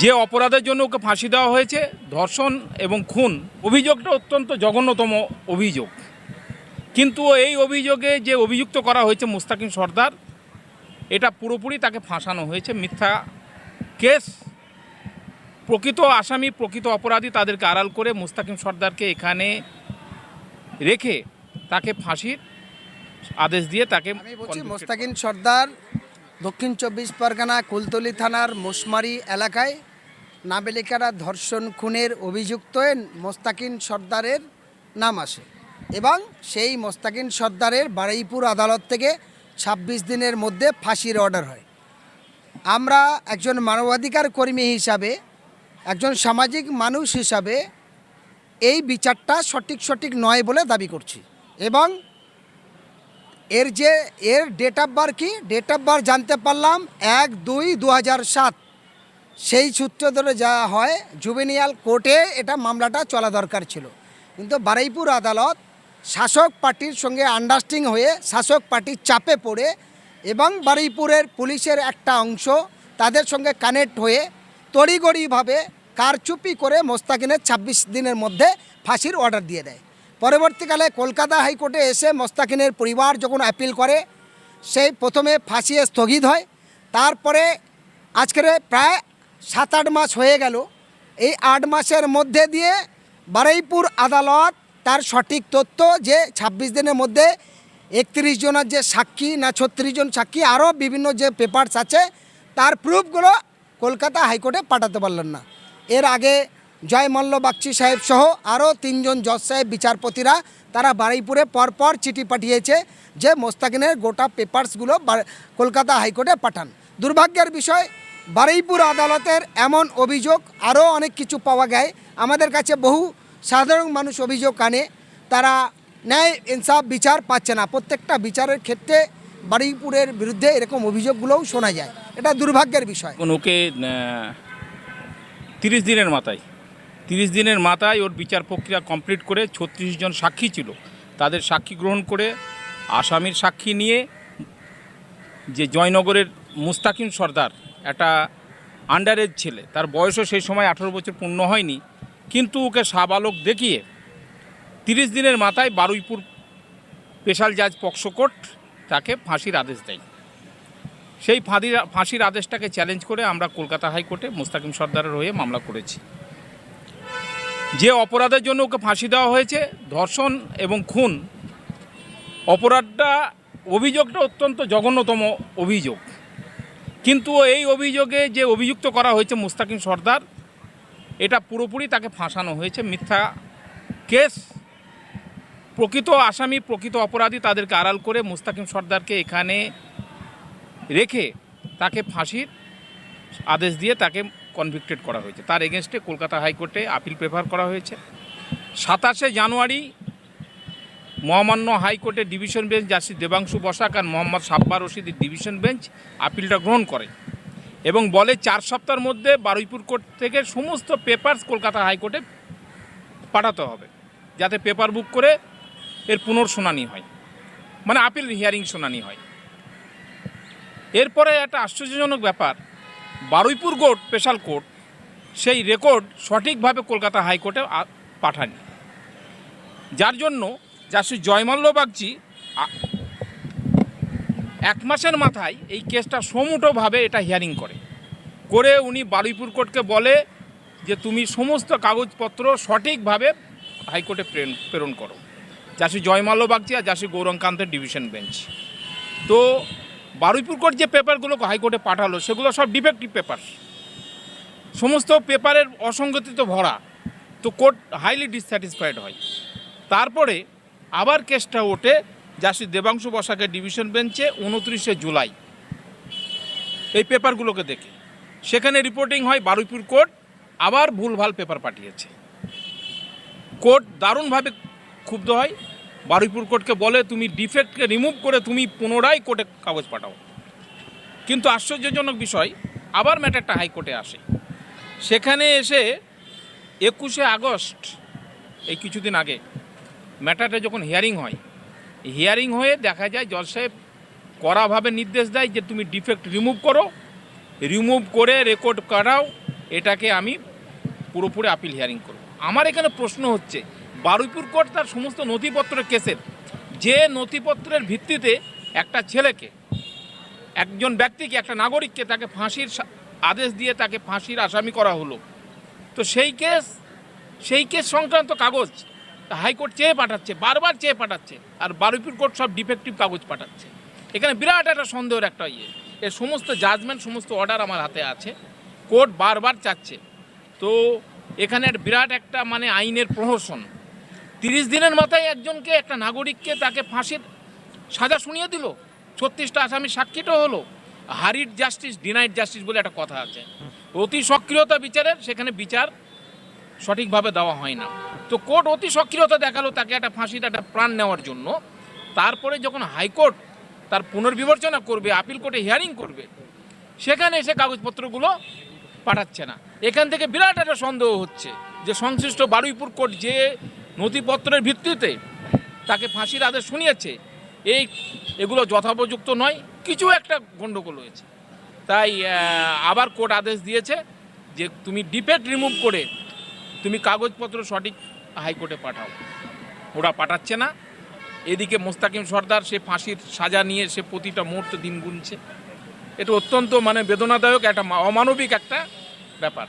যে অপরাধের জন্য ওকে ফাঁসি দেওয়া হয়েছে ধর্ষণ এবং খুন অভিযোগটা অত্যন্ত জঘন্যতম অভিযোগ। কিন্তু এই অভিযোগে যে অভিযুক্ত করা হয়েছে মুস্তাকিম সর্দার এটা পুরোপুরি তাকে ফাঁসানো হয়েছে। মিথ্যা কেস প্রকৃত আসামি প্রকৃত অপরাধী তাদেরকে আড়াল করে মুস্তাকিম সর্দারকে এখানে রেখে তাকে ফাঁসির আদেশ দিয়ে তাকে মোস্তাকিন সর্দার দক্ষিণ চব্বিশ পরগনা কুলতলি থানার মোশমারি এলাকায় নাবালিকারা ধর্ষণ খুনের অভিযুক্ত মোস্তাকিন সর্দারের নাম আসে এবং সেই মোস্তাকিন সর্দারের বারুইপুর আদালত থেকে ২৬ দিনের মধ্যে ফাঁসির অর্ডার হয়। আমরা একজন মানবাধিকার কর্মী হিসাবে, একজন সামাজিক মানুষ হিসাবে এই বিচারটা সঠিক সঠিক নয় বলে দাবি করছি এবং এর যে, এর ডেট অফ বার্থ কি? ডেট অফ বার্থ জানতে পারলাম এক দুই দু হাজার সাত। সেই সূত্র ধরে যা হয়, জুবেনিয়াল কোর্টে এটা মামলাটা চলা দরকার ছিল। কিন্তু বারুইপুর আদালত শাসক পার্টির সঙ্গে আন্ডারস্টিং হয়ে শাসক পার্টির চাপে পড়ে এবং বারুইপুরের পুলিশের একটা অংশ তাদের সঙ্গে কানেক্ট হয়ে তড়িগড়িভাবে কারচুপি করে মোস্তাকিনের ২৬ দিনের মধ্যে ফাঁসির অর্ডার দিয়ে দেয়। পরবর্তীকালে কলকাতা হাইকোর্টে এসে মোস্তাকিনের পরিবার যখন অ্যাপিল করে, সেই প্রথমে ফাঁসি স্থগিত হয়। তারপরে আজকের প্রায় সাত আট মাস হয়ে গেল। এই আট মাসের মধ্যে দিয়ে বারুইপুর আদালত তার সঠিক তথ্য যে ২৬ দিনের মধ্যে একত্রিশ জনের যে সাক্ষী না ছত্রিশ জন সাক্ষী, আরও বিভিন্ন যে পেপারস আছে, তার প্রুফগুলো কলকাতা হাইকোর্টে পাঠাতে পারলেন না। এর আগে জয় মল্ল বাগচি সাহেব সহ আরও তিনজন জজ সাহেব, বিচারপতিরা তারা বারুইপুরে পরপর চিঠি পাঠিয়েছে যে মোস্তাকিনের গোটা পেপারসগুলো কলকাতা হাইকোর্টে পাঠান। দুর্ভাগ্যের বিষয় বারুইপুর আদালতের এমন অভিযোগ আরও অনেক কিছু পাওয়া যায়। আমাদের কাছে বহু সাধারণ মানুষ অভিযোগ আনে, তারা ন্যায় ইনসাফ বিচার পাচ্ছে না। প্রত্যেকটা বিচারের ক্ষেত্রে বারুইপুরের বিরুদ্ধে এরকম অভিযোগগুলোও শোনা যায়। এটা দুর্ভাগ্যের বিষয়। ওকে তিরিশ দিনের মাথায়, তিরিশ দিনের মাথায় ওর বিচার প্রক্রিয়া কমপ্লিট করে ছত্রিশ জন সাক্ষী ছিল। তাদের সাক্ষী গ্রহণ করে আসামির সাক্ষী নিয়ে যে জয়নগরের মুস্তাকিম সর্দার একটা আন্ডারেজ ছেলে। তার বয়সও সেই সময় আঠেরো বছর পূর্ণ হয়নি। কিন্তু ওকে সাবালক দেখিয়ে তিরিশ দিনের মাথায় বারুইপুর স্পেশাল জাজ পক্সো কোর্ট তাকে ফাঁসির আদেশ দেয়। সেই ফাঁদির, ফাঁসির আদেশটাকে চ্যালেঞ্জ করে আমরা কলকাতা হাইকোর্টে মুস্তাকিম সর্দারের হয়ে মামলা করেছি। যে অপরাধের জন্য ওকে ফাঁসি দেওয়া হয়েছে, ধর্ষণ এবং খুন, অপরাধটা, অভিযোগটা অত্যন্ত জঘন্যতম অভিযোগ। কিন্তু এই অভিযোগে যে অভিযুক্ত করা হয়েছে মুস্তাকিম সর্দার, এটা পুরোপুরি তাকে ফাঁসানো হয়েছে। মিথ্যা কেস, প্রকৃত আসামি, প্রকৃত অপরাধী তাদেরকে আড়াল করে মুস্তাকিম সর্দারকে এখানে রেখে তাকে ফাঁসির আদেশ দিয়ে তাকে কনভিক্টেড করা হয়েছে। তার এগেনস্টে কলকাতা হাইকোর্টে আপিল প্রেফার করা হয়েছে। সাতাশে জানুয়ারি মহামান্য হাইকোর্টের division bench justice Debangshu Basak আর মোহাম্মদ সাব্বার রশিদের ডিভিশন বেঞ্চ আপিলটা গ্রহণ করে এবং বলে চার সপ্তাহের মধ্যে বারুইপুর কোর্ট থেকে সমস্ত পেপারস কলকাতা হাইকোর্টে পাঠাতে হবে, যাতে পেপার বুক করে এর পুনর্শুনানি হয়। মানে আপিল হিয়ারিং শুনানি হয়। এরপরে একটা আশ্চর্যজনক ব্যাপার, বারুইপুর কোর্ট, স্পেশাল কোর্ট, সেই রেকর্ড সঠিকভাবে কলকাতা হাইকোর্টে পাঠায়নি। যার জন্য জাস্টিস জয়মাল্য বাগচি এক মাসের মাথায় এই কেসটা সমুটোভাবে এটা হিয়ারিং করে। করে উনি বারুইপুর কোর্টকে বলে যে, তুমি সমস্ত কাগজপত্র সঠিকভাবে হাইকোর্টে প্রেরণ প্রেরণ করো। জাস্টিস জয়মাল্য বাগচি আর জাস্টিস গৌরঙ্কান্তের ডিভিশন বেঞ্চ। তো বারুইপুর কোর্ট যে পেপারগুলো হাইকোর্টে পাঠালো, সেগুলো সব ডিফেক্টিভ পেপার। সমস্ত পেপারের অসঙ্গতিতে ভরা। তো কোর্ট হাইলি ডিসস্যাটিসফাইড হয়। তারপরে আবার কেসটা ওঠে জাস্টিস দেবাংশু বসাকের ডিভিশন বেঞ্চে উনত্রিশে জুলাই। এই পেপারগুলোকে দেখে। সেখানে রিপোর্টিং হয় বারুইপুর কোর্ট, আবার ভুলভাল পেপার পাঠিয়েছে। কোর্ট দারুণভাবে ক্ষুব্ধ হয়। বারুইপুর কোর্টকে বলে, তুমি ডিফেক্টকে রিমুভ করে তুমি পুনরায় কোর্টে কাগজ পাঠাও। কিন্তু আশ্চর্যজনক বিষয়, আবার ম্যাটারটা হাইকোর্টে আসে। সেখানে এসে একুশে আগস্ট, এই কিছুদিন আগে ম্যাটারটা যখন হিয়ারিং হয় হিয়ারিং হয়ে দেখা যায় জজ সাহেব কড়াভাবে নির্দেশ দেয় যে তুমি ডিফেক্ট রিমুভ করো রিমুভ করে রেকর্ড কাটাও, এটাকে আমি পুরোপুরি আপিল হিয়ারিং করব। আমার এখানে প্রশ্ন হচ্ছে, বারুইপুর কোর্ট তার সমস্ত নথিপত্রের কেসের, যে নথিপত্রের ভিত্তিতে একটা ছেলেকে, একজন ব্যক্তিকে, একটা নাগরিককে তাকে ফাঁসির আদেশ দিয়ে তাকে ফাঁসির আসামি করা হলো। তো সেই কেস সেই কেস সংক্রান্ত কাগজ হাইকোর্ট চেয়ে পাঠাচ্ছে, বারবার চেয়ে পাঠাচ্ছে, আর বারুইপুর কোর্ট সব ডিফেক্টিভ কাগজ পাঠাচ্ছে। এখানে বিরাট একটা সন্দেহের একটা ইয়ে। এর সমস্ত জাজমেন্ট সমস্ত অর্ডার আমার হাতে আছে। কোর্ট বারবার চাচ্ছে। তো এখানে বিরাট একটা মানে আইনের প্রহসন। তিরিশ দিনের মাথায় একজনকে, একটা নাগরিককে তাকে ফাঁসির সাজা শুনিয়ে দিল। ছত্রিশটা আসামি সাক্ষীটা হলো। হারিড জাস্টিস ডিনাইড জাস্টিস বলে একটা কথা আছে। অতি সক্রিয়তা বিচারের, সেখানে বিচার সঠিকভাবে দেওয়া হয় না। তো কোর্ট অতি সক্রিয়তা দেখাল তাকে একটা ফাঁসির একটা প্রাণ নেওয়ার জন্য। তারপরে যখন হাইকোর্ট তার পুনর্বিবেচনা করবে, আপিল কোর্টে হিয়ারিং করবে, সেখানে এসে কাগজপত্রগুলো পাঠাচ্ছে না। এখান থেকে বিরাট একটা সন্দেহ হচ্ছে যে সংশ্লিষ্ট বারুইপুর কোর্ট যে নথিপত্রের ভিত্তিতে তাকে ফাঁসির আদেশ শুনিয়েছে, এই এগুলো যথোপযুক্ত নয়, কিছু একটা গণ্ডগোল হয়েছে। তাই আবার কোর্ট আদেশ দিয়েছে যে তুমি ডিফেক্ট রিমুভ করে তুমি কাগজপত্র সঠিক হাইকোর্টে পাঠাও। ওরা পাঠাচ্ছে না। এদিকে মোস্তাকিম সর্দার, সে ফাঁসির সাজা নিয়ে সে প্রতিটা মুহূর্ত দিন গুনছে। এটা অত্যন্ত মানে বেদনাদায়ক, একটা অমানবিক একটা ব্যাপার।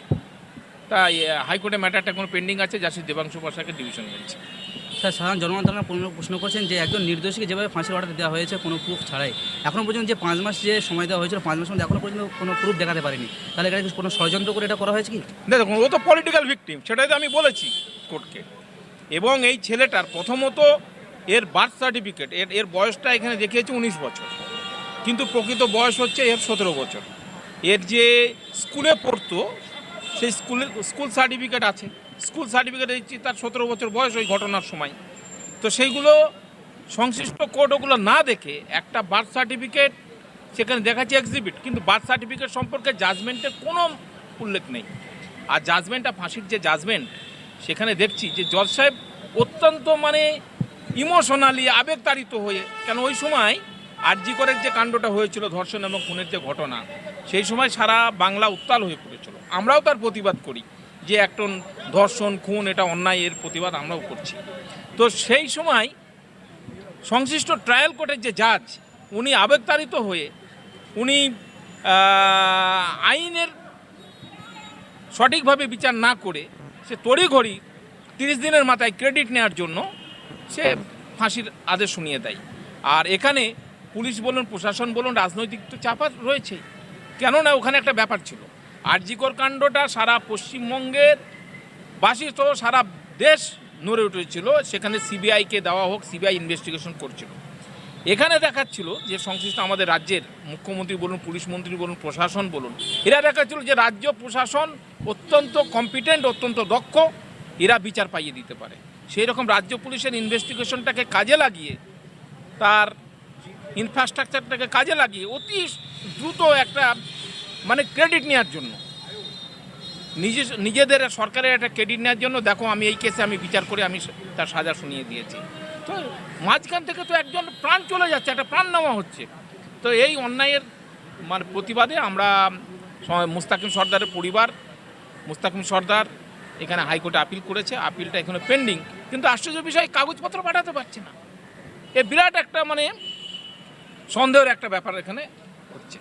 তাই হাইকোর্টে ম্যাটারটা কোনো পেন্ডিং আছে, যা সে দেবাংশু বসাকে ডিভিশন বেঞ্চে স্যার, সাধারণ জনগণ পূর্ণ প্রশ্ন করছেন যে একজন নির্দোষীকে যেভাবে ফাঁসির অর্ডার দেওয়া হয়েছে কোনো প্রুফ ছাড়াই। এখনও পর্যন্ত যে পাঁচ মাস যে সময় দেওয়া হয়েছিল, পাঁচ মাসের মধ্যে এখনও পর্যন্ত কোনো প্রুফ দেখাতে পারেনি। তাহলে এখানে কোনো ষড়যন্ত্র করে এটা করা হয়েছে কি? দেখুন, ও তো পলিটিক্যাল ভিকটিম সেটাই তো আমি বলেছি কোর্টকে এবং এই ছেলেটার প্রথমত এর বার্থ সার্টিফিকেট এর এর বয়সটা এখানে দেখিয়েছে উনিশ বছর। কিন্তু প্রকৃত বয়স হচ্ছে এর সতেরো বছর। এর যে স্কুলে পড়তো, সেই স্কুলের স্কুল সার্টিফিকেট আছে। স্কুল সার্টিফিকেট দিচ্ছি, তার সতেরো বছর বয়স ওই ঘটনার সময়। তো সেইগুলো সংশ্লিষ্ট কোর্ট ওগুলো না দেখে একটা বার্থ সার্টিফিকেট সেখানে দেখাচ্ছে এক্সিবিট কিন্তু বার্থ সার্টিফিকেট সম্পর্কে জাজমেন্টের কোনো উল্লেখ নেই। আর জাজমেন্টটা ফাঁসির যে জাজমেন্ট সেখানে দেখছি যে জজ সাহেব অত্যন্ত মানে ইমোশনালি আবেগতাড়িত হয়ে, কেন ওই সময় আরজি করের যে কাণ্ডটা হয়েছিল, ধর্ষণ এবং খুনের যে ঘটনা, সেই সময় সারা বাংলা উত্তাল হয়ে পড়েছিল। আমরাও তার প্রতিবাদ করি। যে একটা ধর্ষণ, খুন, এটা অন্যায় এর প্রতিবাদ আমরাও করছি। তো সেই সময় সংশ্লিষ্ট ট্রায়াল কোর্টের যে জাজ, উনি আবেগতাড়িত হয়ে, উনি আইনের সঠিকভাবে বিচার না করে সে তড়িঘড়ি তিরিশ দিনের মাথায় ক্রেডিট নেওয়ার জন্য সে ফাঁসির আদেশ শুনিয়ে দেয়। আর এখানে পুলিশ বলুন, প্রশাসন বলুন, রাজনৈতিক তো চাপা রয়েছে কেননা ওখানে একটা ব্যাপার ছিল। আরজিকর কাণ্ডটা সারা পশ্চিমবঙ্গের বাসী সারা দেশ নড়ে উঠেছিল। সেখানে সিবিআইকে দেওয়া হোক, সিবিআই ইনভেস্টিগেশন করছিল। এখানে দেখাচ্ছিল যে সংশ্লিষ্ট আমাদের রাজ্যের মুখ্যমন্ত্রী বলুন, পুলিশ মন্ত্রী বলুন, প্রশাসন বলুন, এরা দেখাচ্ছিল যে রাজ্য প্রশাসন অত্যন্ত কম্পিটেন্ট অত্যন্ত দক্ষ, এরা বিচার পাইয়ে দিতে পারে। সেই রকম রাজ্য পুলিশের ইনভেস্টিগেশনটাকে কাজে লাগিয়ে, তার ইনফ্রাস্ট্রাকচারটাকে কাজে লাগিয়ে অতি দ্রুত একটা মানে ক্রেডিট নেওয়ার জন্য। নিজে, নিজেদের সরকারের একটা ক্রেডিট নেওয়ার জন্য দেখো আমি এই কেসে আমি বিচার করে আমি তার সাজা শুনিয়ে দিয়েছি। তো মাঝখান থেকে তো একজন প্রাণ চলে যাচ্ছে, একটা প্রাণ নেওয়া হচ্ছে। তো এই অন্যায়ের মানে প্রতিবাদে আমরা মুস্তাকিম সর্দারের পরিবার, মুস্তাকিম সর্দার এখানে হাইকোর্টে আপিল করেছে আপিলটা এখানে পেন্ডিং কিন্তু আশ্চর্য বিষয়, কাগজপত্র পাঠাতে পারছে না। এ বিরাট একটা মানে সন্দেহের একটা ব্যাপার এখানে হচ্ছে।